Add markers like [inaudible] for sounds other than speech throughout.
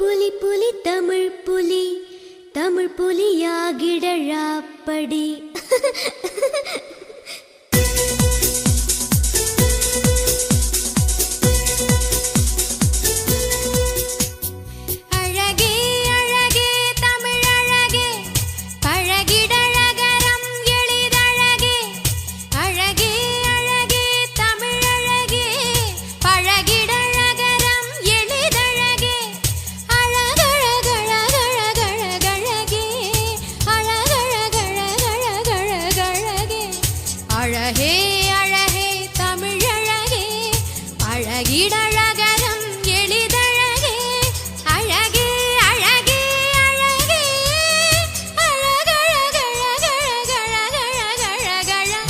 புலி புலி தமிழ் புலி தமிழ் புலியாகிடழாப்படி [laughs] அழகே அழகே தமிழழகே. அழகிடழகரம் எளிதழகே. அழகே அழகே அழகே.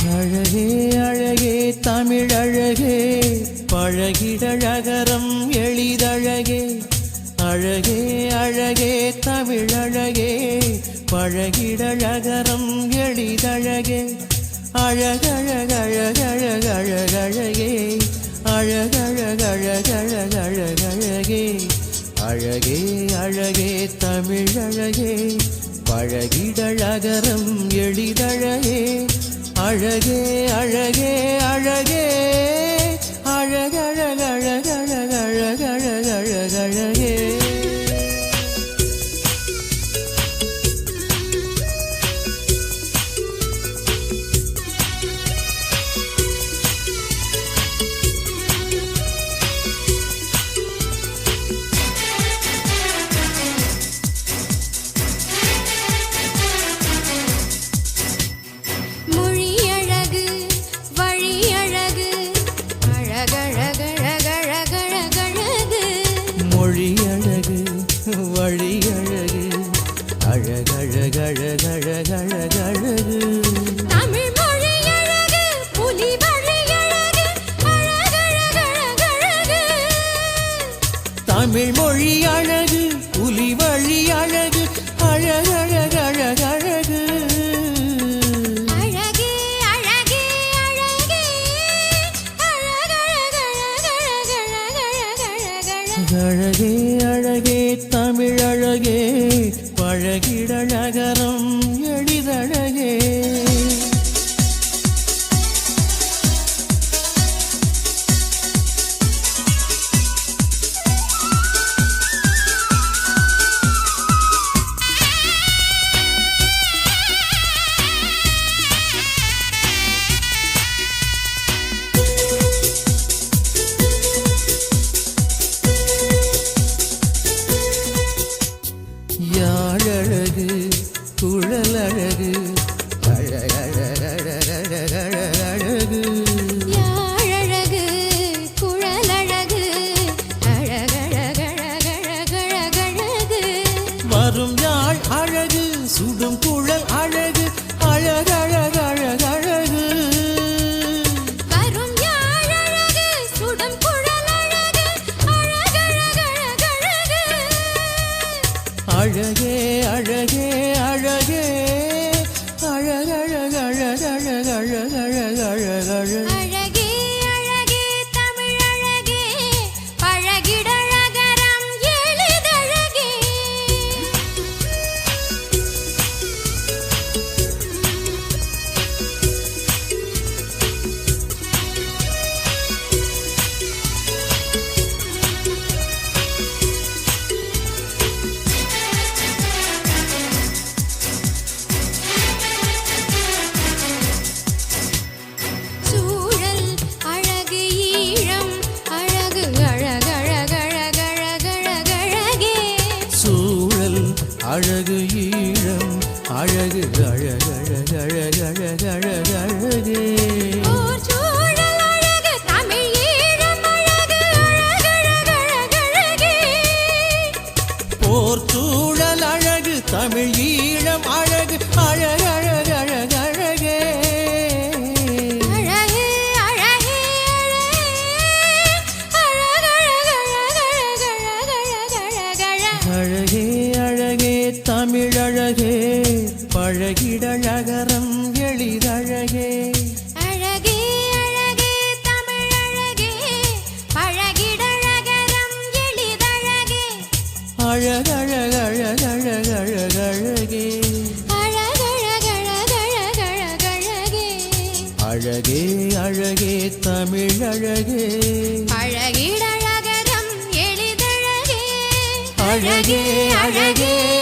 அழகே அழகே தமிழழகே. பழகிடழகரம் எளிதழகே. அழகே அழகே தமிழழகே. பழகிடழகரம் எளிதழகே. அழகழகழகழகழகழகே அழகழகழகழகழகழகே அழகே அழகே தமிழழகே பழகிடழகரம் எளிதழகே அழகே அழகே அழகே அழகழகழகழகழகழகு தமிழ் மொழியழகு புலி வழியழகு அழகழகழகழகு தமிழ் மொழி அழகு புலி வழி அழகு அழகழகழகழகு அழகே அழகே அழகே அழகழகழகழகழகழகழ அழகே அழகே தமிழழகே பழகிடழகரம் எளிதழகே வரும் யாழ் அழகு சுடும் குழல் அழகு அழகழகழகழகு. வரும் யாழழகு சுடும் குழலழகு அழகழகழகழகு. அழகே அழகே அழகே அழகழகழகழகழகழகழகு அழகழகழகழகழகழகே தமிழ் ஈழம் அழகு போர் சூழல் அழகு தமிழ் ஈழம் அழகு அழகிடழகரம் எளிதழகே. அழகே அழகே தமிழழகே. அழகே அழகிடழகரம் எளிதழகே. அழகே அழகே